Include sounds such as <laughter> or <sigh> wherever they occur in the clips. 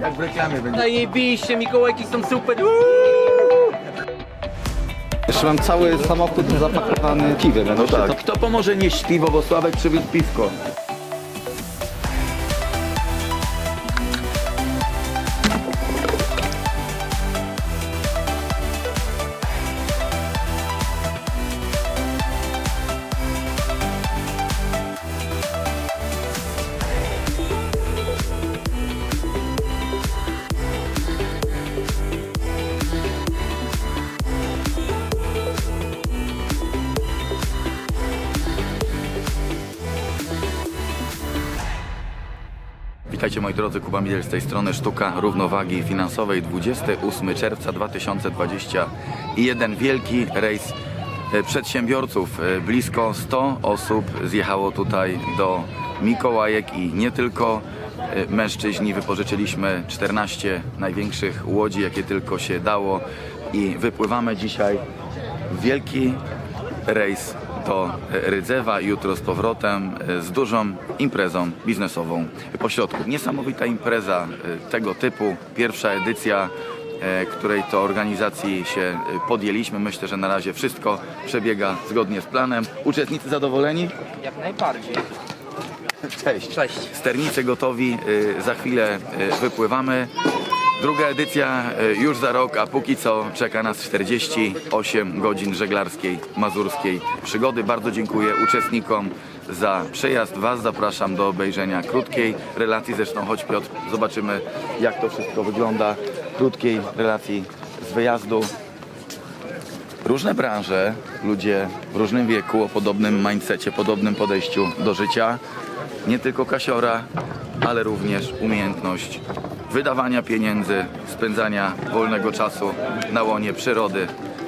Jak w reklamie będzie. Zajebiście, Mikołajki są super. Jeszcze mam cały samochód zapakowany piwem. No tak. Kto pomoże nieść piwo, bo Sławek przywiózł piwko. Witajcie moi drodzy, Kuba Miel z tej strony. Sztuka Równowagi Finansowej. 28 czerwca 2021 Wielki rejs e, przedsiębiorców. E, Blisko 100 osób zjechało tutaj do Mikołajek i nie tylko. E, mężczyźni. Wypożyczyliśmy 14 największych łodzi, jakie tylko się dało. I wypływamy dzisiaj wielki rejs do Rydzewa, jutro z powrotem e, z dużą imprezą biznesową po środku. Niesamowita impreza e, tego typu, pierwsza edycja, e, której to organizacji się podjęliśmy. Myślę, że na razie wszystko przebiega zgodnie z planem. Uczestnicy zadowoleni? Jak najbardziej. Cześć. Cześć. Sternicy gotowi, za chwilę wypływamy. Druga edycja y, już za rok, a póki co czeka nas 48 godzin żeglarskiej, mazurskiej przygody. Bardzo dziękuję uczestnikom za przejazd. Was zapraszam do obejrzenia krótkiej relacji. Zresztą chodź Piotr, zobaczymy jak to wszystko wygląda. Krótkiej relacji z wyjazdu. Różne branże, ludzie w różnym wieku, o podobnym mindsetie, podobnym podejściu do życia. Nie tylko kasiora, ale również umiejętność wydawania pieniędzy, spędzania wolnego czasu na łonie przyrody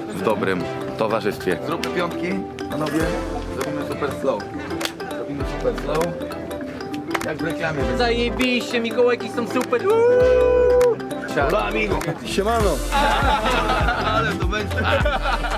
w dobrym towarzystwie. Zróbmy piątki, panowie. Zrobimy super slow. Zrobimy super slow. Jak w reklamie. będzie. Zajebiście, Mikołajki są super. Siemano! <laughs>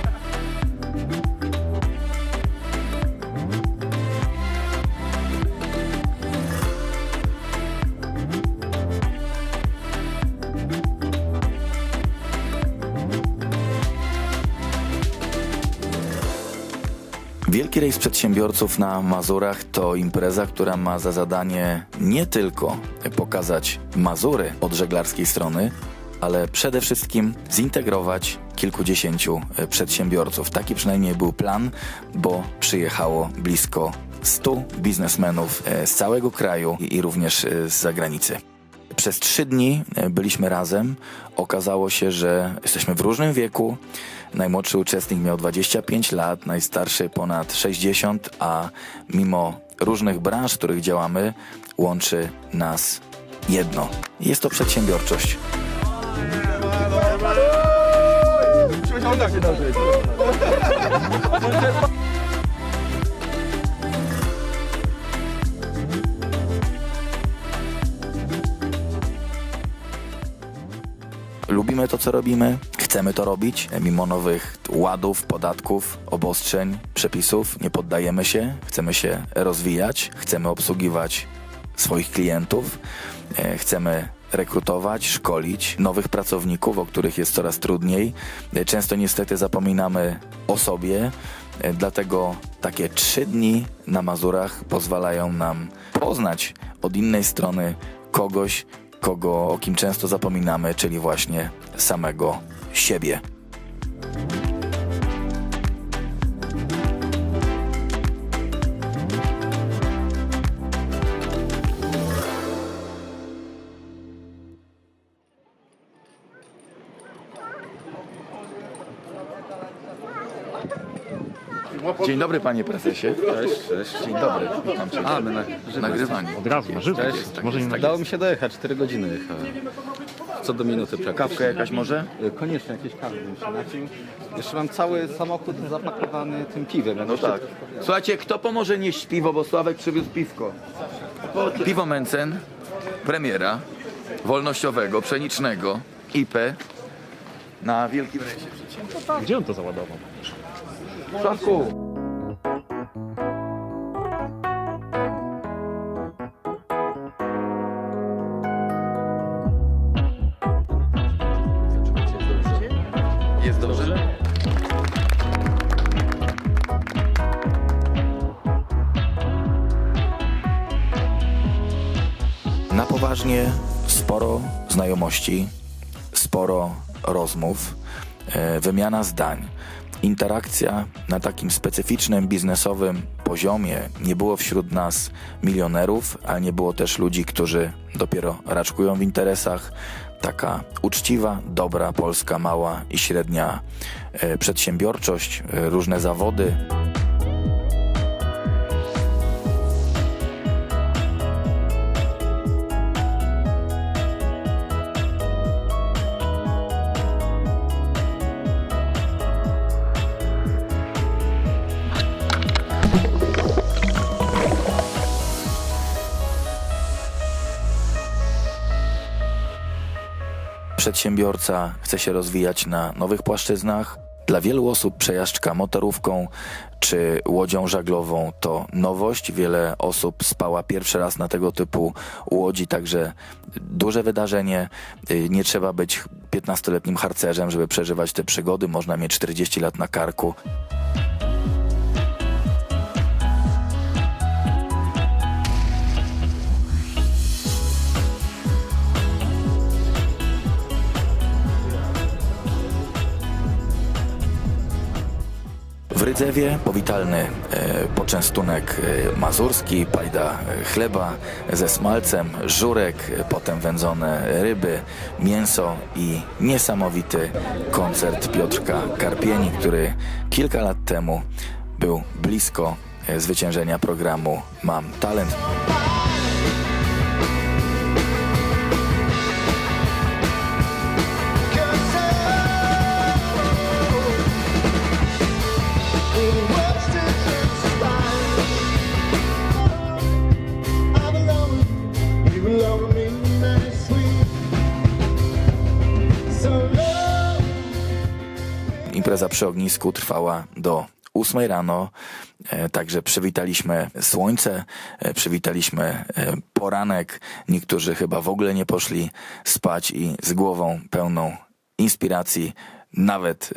Wielki Rejs Przedsiębiorców na Mazurach to impreza, która ma za zadanie nie tylko pokazać Mazury od żeglarskiej strony, ale przede wszystkim zintegrować kilkudziesięciu e, przedsiębiorców. Taki przynajmniej był plan, bo przyjechało blisko 100 biznesmenów e, z całego kraju i i również e, z zagranicy. Przez trzy dni e, byliśmy razem. Okazało się, że jesteśmy w różnym wieku. Najmłodszy uczestnik miał 25 lat, najstarszy ponad 60, a mimo różnych branż, w których działamy, łączy nas jedno. Jest to przedsiębiorczość. Lubimy to, co robimy, chcemy to robić, mimo nowych ładów, podatków, obostrzeń, przepisów. Nie poddajemy się, chcemy się rozwijać, chcemy obsługiwać swoich klientów, e, chcemy rekrutować, szkolić nowych pracowników, o których jest coraz trudniej. E, Często niestety zapominamy o sobie, e, dlatego takie trzy dni na Mazurach pozwalają nam poznać od innej strony kogoś, kogo, o kim często zapominamy, czyli właśnie samego siebie. Dzień dobry panie prezesie. Cześć, cześć. Dzień dobry. Witam cię. A, my na Nagrywanie. Od razu, na żywo. Cześć. Może nie Udało mi się dojechać, 4 godziny jechałem. Co do minuty praktycznie. Kawkę jakaś może? Y, Koniecznie jakieś kawy bym się napił. Jeszcze mam cały samochód zapakowany tym piwem. No tak. Słuchajcie, kto pomoże nieść piwo, bo Sławek przywiózł piwko. Piwo Mencen, premiera, wolnościowego, pszenicznego, IP na Wielkim Rejsie. Gdzie on to załadował? Sławku, Dobrze. Na poważnie sporo znajomości, sporo rozmów, e, wymiana zdań, interakcja na takim specyficznym biznesowym poziomie. Nie było wśród nas milionerów, ale nie było też ludzi, którzy dopiero raczkują w interesach. Taka uczciwa, dobra polska mała i średnia e, przedsiębiorczość, e, różne zawody. Przedsiębiorca chce się rozwijać na nowych płaszczyznach. Dla wielu osób przejażdżka motorówką czy łodzią żaglową to nowość. Wiele osób spała pierwszy raz na tego typu łodzi, także duże wydarzenie. Y, Nie trzeba być 15-letnim harcerzem, żeby przeżywać te przygody. Można mieć 40 lat na karku. Rydzewie powitalny e, poczęstunek e, mazurski, pajda e, chleba ze smalcem, żurek, potem wędzone ryby, mięso i niesamowity koncert Piotrka Karpieni, który kilka lat temu był blisko zwyciężenia programu Mam Talent. Impreza przy ognisku trwała do 8 rano, e, także przywitaliśmy słońce, e, przywitaliśmy e, poranek. Niektórzy chyba w ogóle nie poszli spać i z głową pełną inspiracji, nawet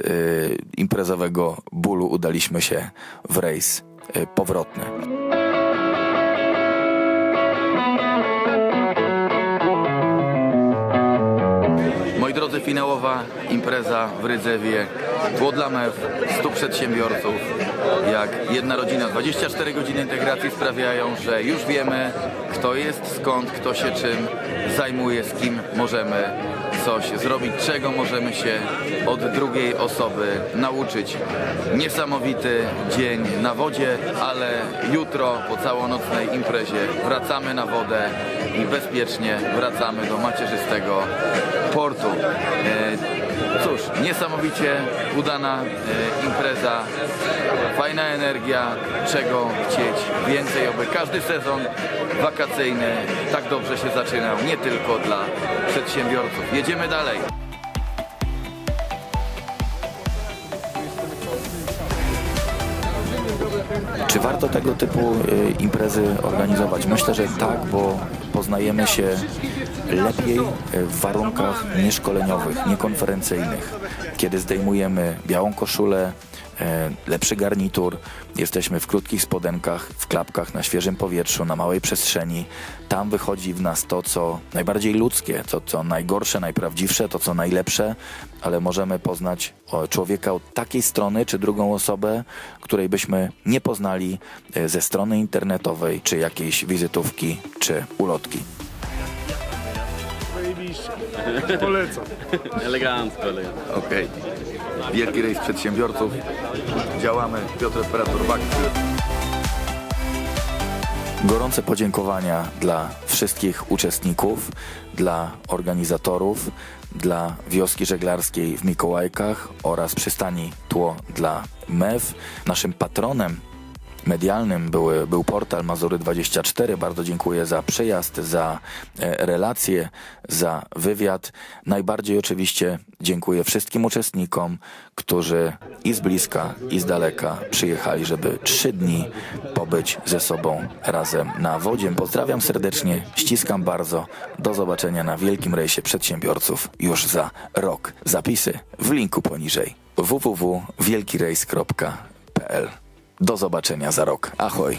imprezowego bólu udaliśmy się w rejs powrotny. Drodzy, finałowa impreza w Rydzewie. Tło dla mew, 100 przedsiębiorców. Jak jedna rodzina, 24 godziny integracji sprawiają, że już wiemy, kto jest, skąd, kto się czym zajmuje, z kim możemy coś zrobić, czego możemy się od drugiej osoby nauczyć. Niesamowity dzień na wodzie, ale jutro po całonocnej imprezie wracamy na wodę i bezpiecznie wracamy do macierzystego portu. E, Cóż, niesamowicie udana e, impreza, fajna energia, czego chcieć więcej, oby każdy sezon wakacyjny tak dobrze się zaczynał, nie tylko dla przedsiębiorców. Jedziemy dalej. Czy warto tego typu y, imprezy organizować? Myślę, że tak, bo poznajemy się lepiej y, w warunkach nieszkoleniowych, niekonferencyjnych. Kiedy zdejmujemy białą koszulę, lepszy garnitur, jesteśmy w krótkich spodenkach, w klapkach, na świeżym powietrzu, na małej przestrzeni. Tam wychodzi w nas to, co najbardziej ludzkie, to, co najgorsze, najprawdziwsze, to, co najlepsze, ale możemy poznać człowieka od takiej strony, czy drugą osobę, której byśmy nie poznali e, ze strony internetowej, czy jakiejś wizytówki, czy ulotki. Polecam. Elegancko, elegancko. Okej. Wielki rejs przedsiębiorców. Działamy. Piotr Operator akcji. Gorące podziękowania dla wszystkich uczestników, dla organizatorów, dla wioski żeglarskiej w Mikołajkach oraz przystani Tło dla MEW. Naszym patronem medialnym były, był portal Mazury24. Bardzo dziękuję za przyjazd, za e, relacje, za wywiad. Najbardziej oczywiście dziękuję wszystkim uczestnikom, którzy i z bliska, i z daleka przyjechali, żeby trzy dni pobyć ze sobą razem na wodzie. Pozdrawiam serdecznie, ściskam bardzo. Do zobaczenia na wielkim rejsie przedsiębiorców już za rok. Zapisy w linku poniżej www.wielkirejs.pl Do zobaczenia za rok. Ahoj!